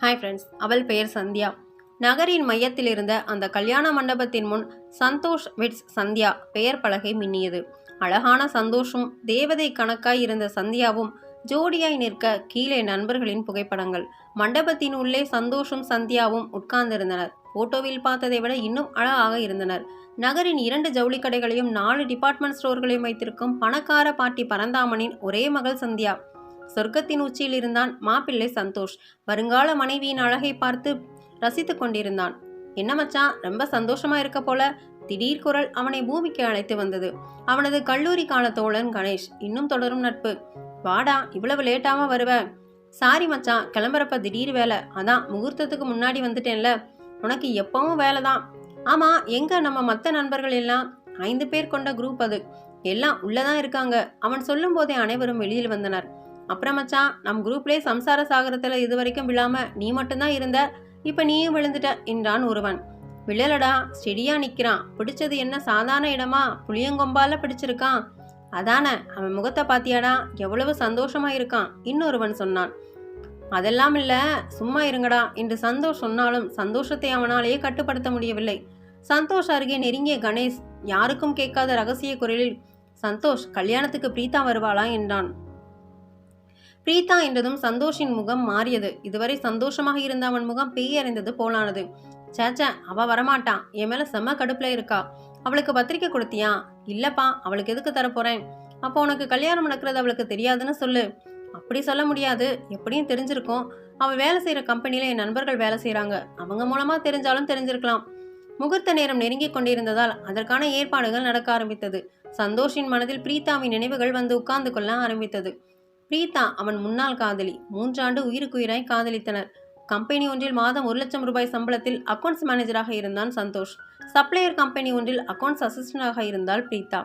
Hi friends அவள் பெயர் சந்தியா. நகரின் மையத்தில் இருந்த அந்த கல்யாண மண்டபத்தின் முன் சந்தோஷ் விட்ஸ் சந்தியா பெயர் பலகை மின்னியது. அழகான சந்தோஷும் தேவதை கணக்காய் இருந்த சந்தியாவும் ஜோடியாய் நிற்க கீழே நண்பர்களின் புகைப்படங்கள். மண்டபத்தின் உள்ளே சந்தோஷும் சந்தியாவும் உட்கார்ந்திருந்தனர். போட்டோவில் பார்த்ததை விட இன்னும் அழகாக இருந்தனர். நகரின் இரண்டு ஜவுளி கடைகளையும் நாலு டிபார்ட்மெண்ட் ஸ்டோர்களையும் வைத்திருக்கும் பணக்கார பாட்டி பரந்தாமனின் ஒரே மகள் சந்தியா. சொர்க்கத்தின் உச்சியில் இருந்தான் மாப்பிள்ளை சந்தோஷ். வருங்கால மனைவியின் அழகை பார்த்து ரசித்து கொண்டிருந்தான். என்ன மச்சான் ரொம்ப சந்தோஷமா இருக்க போல. திடீர் குரல் அவனை பூமிக்கு அழைத்து வந்தது. அவனது கல்லூரி கால தோழன் கணேஷ். இன்னும் தொடரும் நட்பு. வாடா இவ்வளவு லேட்டாம வருவ. சாரி மச்சான் கிளம்புறப்ப திடீர் வேலை. அதான் முகூர்த்தத்துக்கு முன்னாடி வந்துட்டேன்ல. உனக்கு எப்பவும் வேலை தான். ஆமா எங்க நம்ம மற்ற நண்பர்கள் எல்லாம்? ஐந்து பேர் கொண்ட குரூப் அது. எல்லாம் உள்ளதான் இருக்காங்க. அவன் சொல்லும் போதே அனைவரும் வெளியில் வந்தனர். அப்புறம் மச்சான் நம் குரூப்லேயே சம்சார சாகரத்தில் இது வரைக்கும் விழாமல் நீ மட்டும்தான் இருந்த இப்போ நீயும் விழுந்துட்ட என்றான் ஒருவன். விழலடா ஸ்டெடியா நிற்கிறான் பிடிச்சது என்ன சாதாரண இடமா? புளியங்கொம்பால பிடிச்சிருக்கான். அதானே அவன் முகத்தை பாத்தியாடா? எவ்வளவு சந்தோஷமா இருக்கான் இன்னொருவன் சொன்னான். அதெல்லாம் இல்ல சும்மா இருங்கடா என்று சந்தோஷ் சொன்னாலும் சந்தோஷத்தை அவனாலேயே கட்டுப்படுத்த முடியவில்லை. சந்தோஷ் அருகே நெருங்கிய கணேஷ் யாருக்கும் கேட்காத ரகசிய குரலில் சந்தோஷ் கல்யாணத்துக்கு பிரீத்தா வருவாளா? என்றான். பிரீதா என்றதும் சந்தோஷின் முகம் மாறியது. இதுவரை சந்தோஷமாக இருந்த அவன் முகம் பேயறிந்தது போலானது. சேச்சா அவ வரமாட்டான் என் மேல செம்ம கடுப்புல இருக்கா. அவளுக்கு பத்திரிக்கை கொடுத்தியா? இல்லப்பா அவளுக்கு எதுக்கு தரப்போறேன்? அப்போ உனக்கு கல்யாணம் நடக்கிறது அவளுக்கு தெரியாதுன்னு சொல்லு. அப்படி சொல்ல முடியாது. எப்படியும் தெரிஞ்சிருக்கும். அவ வேலை செய்யற கம்பெனியில் என் நண்பர்கள் வேலை செய்கிறாங்க அவங்க மூலமா தெரிஞ்சாலும் தெரிஞ்சிருக்கலாம். முகூர்த்த நேரம் நெருங்கி கொண்டிருந்ததால் அதற்கான ஏற்பாடுகள் நடக்க ஆரம்பித்தது. சந்தோஷின் மனதில் பிரீதாவின் நினைவுகள் வந்து உட்கார்ந்து கொள்ள ஆரம்பித்தது. பிரீதா அவன் முன்னாள் காதலி. மூன்றாண்டு உயிருக்குயிராய் காதலித்தனர். கம்பெனி ஒன்றில் மாதம் ஒரு லட்சம் ரூபாய் சம்பளத்தில் அக்கௌண்ட்ஸ் மேனேஜராக இருந்தான் சந்தோஷ். சப்ளையர் கம்பெனி ஒன்றில் அக்கௌண்ட்ஸ் அசிஸ்டண்டாக இருந்தால் பிரீதா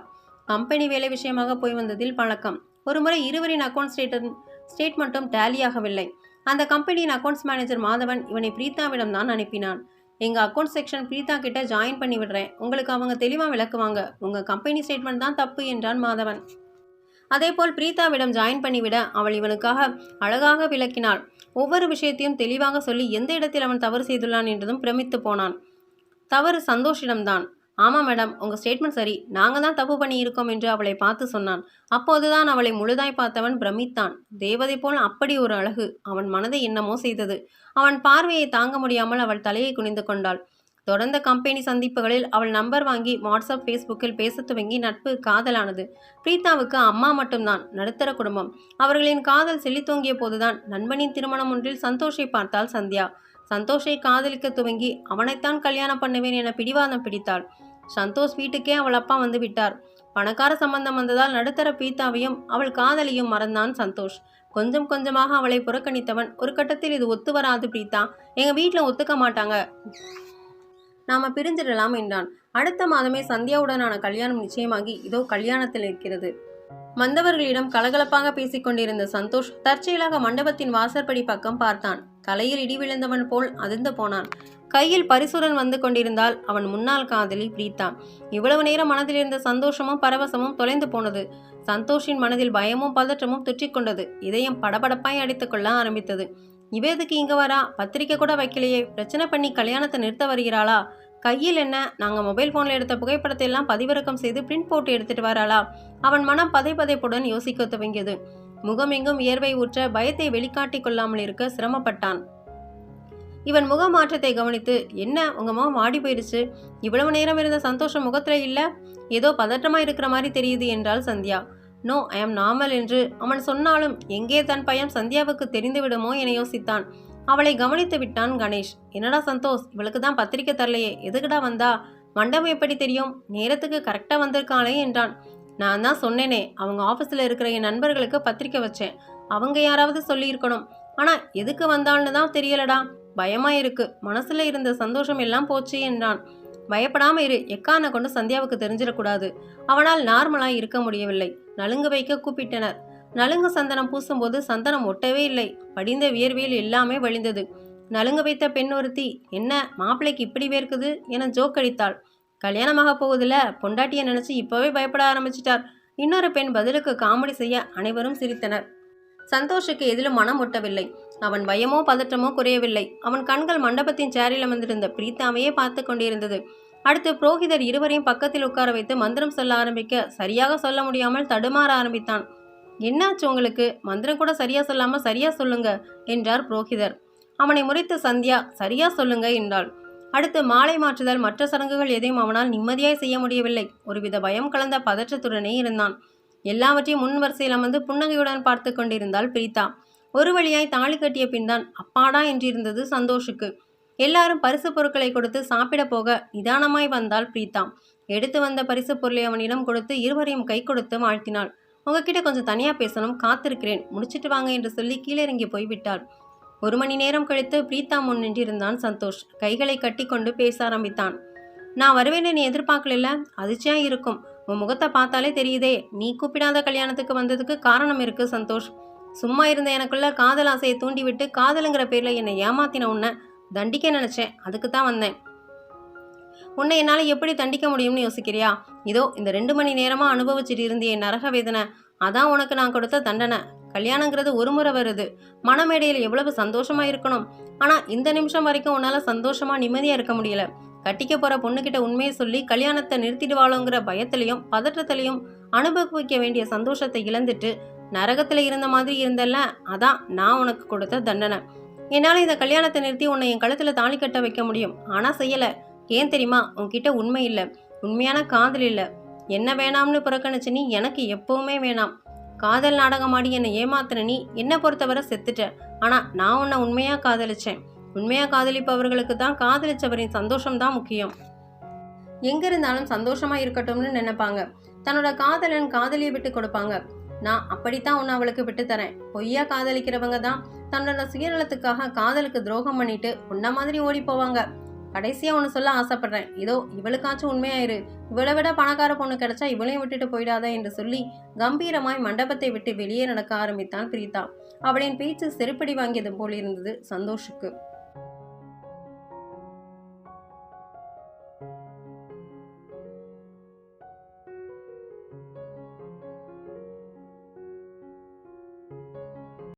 கம்பெனி வேலை விஷயமாக போய் வந்ததில் பழக்கம். ஒருமுறை இருவரின் அக்கவுண்ட் ஸ்டேட்டன் ஸ்டேட்மெண்ட்டும் டேலியாகவில்லை அந்த கம்பெனியின் அக்கௌண்ட்ஸ் மேனேஜர் மாதவன் இவனை பிரீதாவிடம் தான் அனுப்பினான். எங்கள் அக்கௌண்ட் செக்ஷன் பிரீதா கிட்ட ஜாயின் பண்ணி விடுறேன். உங்களுக்கு அவங்க தெளிவாக விளக்குவாங்க. உங்கள் கம்பெனி ஸ்டேட்மெண்ட் தான் தப்பு என்றான் மாதவன். அதேபோல் பிரீதாவிடம் ஜாயின் பண்ணிவிட அவள் இவனுக்காக அழகாக விளக்கினாள். ஒவ்வொரு விஷயத்தையும் தெளிவாக சொல்லி எந்த இடத்தில் அவன் தவறு செய்துள்ளான் என்றதும் பிரமித்து போனான். தவறு சந்தோஷிடம்தான். ஆமாம் மேடம் உங்கள் ஸ்டேட்மெண்ட் சரி. நாங்கள் தான் தப்பு பண்ணியிருக்கோம் என்று அவளை பார்த்து சொன்னான். அப்போதுதான் அவளை முழுதாய் பார்த்தவன் பிரமித்தான். தேவதை போல் அப்படி ஒரு அழகு அவன் மனதை என்னமோ செய்தது. அவன் பார்வையை தாங்க முடியாமல் அவள் தலையை குனிந்து கொண்டாள். தொடர்ந்த கம்பெனி சந்திப்புகளில் அவள் நம்பர் வாங்கி வாட்ஸ்அப் ஃபேஸ்புக்கில் பேச துவங்கி நட்பு காதலானது. பிரீதாவுக்கு அம்மா மட்டும்தான் நடுத்தர குடும்பம். அவர்களின் காதல் செழித்தோங்கிய போதுதான் நண்பனின் திருமணம் ஒன்றில் சந்தோஷை பார்த்தாள் சந்தியா. சந்தோஷை காதலிக்க துவங்கி அவனைத்தான் கல்யாணம் பண்ணுவேன் என பிடிவாதம் பிடித்தாள். சந்தோஷ் வீட்டுக்கே அவள் அப்பா வந்து விட்டார். பணக்கார சம்பந்தம் வந்ததால் நடுத்தர பீத்தாவையும் அவள் காதலியும் மறந்தான் சந்தோஷ். கொஞ்சம் கொஞ்சமாக அவளை புறக்கணித்தவன் ஒரு கட்டத்தில் இது ஒத்து வராது பிரீதா எங்க வீட்டில் ஒத்துக்க மாட்டாங்க. நாம பிரிஞ்சிடலாம் என்றான். அடுத்த மாதமே சந்தியாவுடனான கல்யாணம் நிச்சயமாகி இதோ கல்யாணத்தில் இருக்கிறது. வந்தவர்களிடம் கலகலப்பாக பேசிக் கொண்டிருந்த சந்தோஷ் தற்செயலாக மண்டபத்தின் வாசற்படி பக்கம் பார்த்தான். தலையில் இடி விழுந்தவன் போல் அதிர்ந்து போனான். கையில் பரிசுடன் வந்து கொண்டிருந்தால் அவன் முன்னாள் காதலி பிரித்தான் இவ்வளவு நேரம் மனதில் இருந்த சந்தோஷமும் பரவசமும் தொலைந்து போனது. சந்தோஷின் மனதில் பயமும் பதற்றமும் துற்றிக்கொண்டது இதயம் படபடப்பாய் அடித்துக்கொள்ள ஆரம்பித்தது. இவ இங்கே வரா? பத்திரிக்கை கூட வைக்கலையே. பிரச்சனை பண்ணி கல்யாணத்தை நிறுத்த வருகிறாளா? கையில் என்ன? நாங்கள் மொபைல் ஃபோனில் எடுத்த புகைப்படத்தை எல்லாம் பதிவிறக்கம் செய்து பிரிண்ட் போட்டு எடுத்துட்டு வராளா? அவன் மனம் பதை பதைப்புடன் யோசிக்க துவங்கியது. முகமெங்கும் வியர்வை ஊற்ற பயத்தை வெளிக்காட்டிக் கொள்ளாமல் இருக்க சிரமப்பட்டான். இவன் முக மாற்றத்தை கவனித்து என்ன? உங்க முகம் ஆடி போயிடுச்சு. இவ்வளவு நேரம் இருந்த சந்தோஷம் முகத்துல இல்ல? ஏதோ பதற்றமா இருக்கிற மாதிரி தெரியுது என்றாள் Sandhya. No I am normal என்று அவன் சொன்னாலும் எங்கே தன் பையன் சந்தியாவுக்கு தெரிந்து விடுமோ என யோசித்தான். அவளை கவனித்து விட்டான் கணேஷ். என்னடா சந்தோஷ் இவளுக்கு தான் பத்திரிக்கை தரலையே எதுக்குடா வந்தா? மண்டபம் எப்படி தெரியும்? நேரத்துக்கு கரெக்டாக வந்திருக்காளே என்றான். நான் தான் சொன்னேனே அவங்க ஆஃபீஸில் இருக்கிற என் நண்பர்களுக்கு பத்திரிக்கை வச்சேன். அவங்க யாராவது சொல்லியிருக்கணும். ஆனால் எதுக்கு வந்தாள்னு தான் தெரியலடா. பயமாக இருக்கு. மனசில் இருந்த சந்தோஷம் எல்லாம் போச்சு என்றான். பயப்படாம இரு. எக்கான கொண்டு சந்தியாவுக்கு தெரிஞ்சிடக்கூடாது. அவனால் நார்மலாய் இருக்க முடியவில்லை. நலுங்கு வைக்க கூப்பிட்டனர். நலுங்கு சந்தனம் பூசும்போது சந்தனம் ஒட்டவே இல்லை. படிந்த வியர்வையில் எல்லாமே வழிந்தது. நலுங்கு வைத்த பெண் ஒருத்தி என்ன மாப்பிள்ளைக்கு இப்படி வேர்க்குது என ஜோக் அடித்தாள். கல்யாணமாக போகுதுல பொண்டாட்டியை நினைச்சு இப்பவே பயப்பட ஆரம்பிச்சிட்டார். இன்னொரு பெண் பதிலுக்கு காமெடி செய்ய அனைவரும் சிரித்தனர். சந்தோஷுக்கு எதிலும் மனம் ஒட்டவில்லை. அவன் பயமோ பதற்றமோ குறையவில்லை. அவன் கண்கள் மண்டபத்தின் சேரில் அமர்ந்திருந்த பிரீத்தாவையே பார்த்து கொண்டிருந்தது. அடுத்து புரோகிதர் இருவரையும் பக்கத்தில் உட்கார வைத்து மந்திரம் சொல்ல ஆரம்பிக்க சரியாக சொல்ல முடியாமல் தடுமாற ஆரம்பித்தான். என்னாச்சு உங்களுக்கு? மந்திரம் கூட சரியா சொல்லாம சரியா சொல்லுங்க என்றார் புரோகிதர். அவனை முறைத்த சந்தியா சரியா சொல்லுங்க என்றாள். அடுத்து மாலை மாற்றுதல் மற்ற சடங்குகள் எதையும் அவனால் நிம்மதியாய் செய்ய முடியவில்லை. ஒருவித பயம் கலந்த பதற்றத்துடனே இருந்தான். எல்லாவற்றையும் முன் வரிசையில் அமர்ந்து புன்னகையுடன் பார்த்து கொண்டிருந்தாள் பிரீதா ஒரு வழியாய் தாலி கட்டிய பின்தான் அப்பாடா என்றிருந்தது சந்தோஷுக்கு. எல்லாரும் பரிசு பொருட்களை கொடுத்து சாப்பிட போக நிதானமாய் வந்தாள் பிரீதா எடுத்து வந்த பரிசு பொருளை அவனிடம் கொடுத்து இருவரையும் கை கொடுத்து வாழ்த்தினாள். உங்ககிட்ட கொஞ்சம் தனியா பேசணும் காத்திருக்கிறேன். முடிச்சிட்டு வாங்க என்று சொல்லி கீழே இறங்கி போய்விட்டாள் ஒரு மணி நேரம் கழித்து பிரீதா முன் நின்றிருந்தான் சந்தோஷ். கைகளை கட்டி கொண்டு பேச ஆரம்பித்தான். நான் வருவேன்னு நீ எதிர்பார்க்கல அதிர்ச்சியா இருக்கும். உன் முகத்தை பார்த்தாலே தெரியுதே. நீ கூப்பிடாத கல்யாணத்துக்கு வந்ததுக்கு காரணம் இருக்கு சந்தோஷ். சும்மா இருந்த எனக்குள்ள காதல் ஆசையை தூண்டிவிட்டு காதலுங்கிற பேரில் என்னை ஏமாத்தின உன்னை தண்டிக்க நினச்சேன். அதுக்கு தான் வந்தேன். உன்னை என்னால் எப்படி தண்டிக்க முடியும்னு யோசிக்கிறியா? இதோ இந்த ரெண்டு மணி நேரமாக அனுபவிச்சுட்டு இருந்தியே நரக வேதனை. அதான் உனக்கு நான் கொடுத்த தண்டனை. கல்யாணங்கிறது ஒரு முறை வருது. மனமேடையில் எவ்வளவு சந்தோஷமா இருக்கணும். ஆனா இந்த நிமிஷம் வரைக்கும் உன்னால சந்தோஷமா நிம்மதியா இருக்க முடியல. கட்டிக்க போற பொண்ணுகிட்ட உண்மையை சொல்லி கல்யாணத்தை நிறுத்திடுவாளோங்கிற பயத்திலையும் பதற்றத்திலையும் அனுபவிக்க வேண்டிய சந்தோஷத்தை இழந்துட்டு நரகத்தில் இருந்த மாதிரி இருந்தல்ல? அதான் நான் உனக்கு கொடுத்த தண்டனை. என்னால் இந்த கல்யாணத்தை நிறுத்தி உன்னை என் கழுத்தில் தாலி கட்ட வைக்க முடியும். ஆனால் செய்யலை. ஏன் தெரியுமா? உன்கிட்ட உண்மை இல்லை. உண்மையான காதல் இல்லை. என்ன வேணாம்னு புறக்கணிச்சு நீ எனக்கு எப்பவுமே வேணாம். காதல் நாடகமாடி என்னை ஏமாத்தின நீ என்னை பொறுத்தவரை செத்துட்ட. ஆனால் நான் உன்னை உண்மையாக காதலிச்சேன். உண்மையாக காதலிப்பவர்களுக்கு தான் காதலிச்சவரின் சந்தோஷம் தான் முக்கியம். எங்கே இருந்தாலும் சந்தோஷமாக இருக்கட்டும்னு நினைப்பாங்க. தன்னோட காதலன் காதலியை விட்டு கொடுப்பாங்க. நான் அப்படித்தான் உன்னை அவளுக்கு விட்டுத்தரேன் பொய்யா காதலிக்கிறவங்க தான் தன்னோட சுயநலத்துக்காக காதலுக்கு துரோகம் பண்ணிட்டு உன்ன மாதிரி ஓடி போவாங்க. கடைசியாக ஒன்று சொல்ல ஆசைப்படுறேன். இதோ இவளுக்காச்சும் உண்மையாயிரு. இவளை விட பணக்கார பொண்ணு கிடைச்சா இவளையும் விட்டுட்டு போயிடாத என்று சொல்லி கம்பீரமாய் மண்டபத்தை விட்டு வெளியே நடக்க ஆரம்பித்தான் பிரீதா அவளின் பேச்சு செருப்படி வாங்கியது போல் இருந்தது சந்தோஷுக்கு.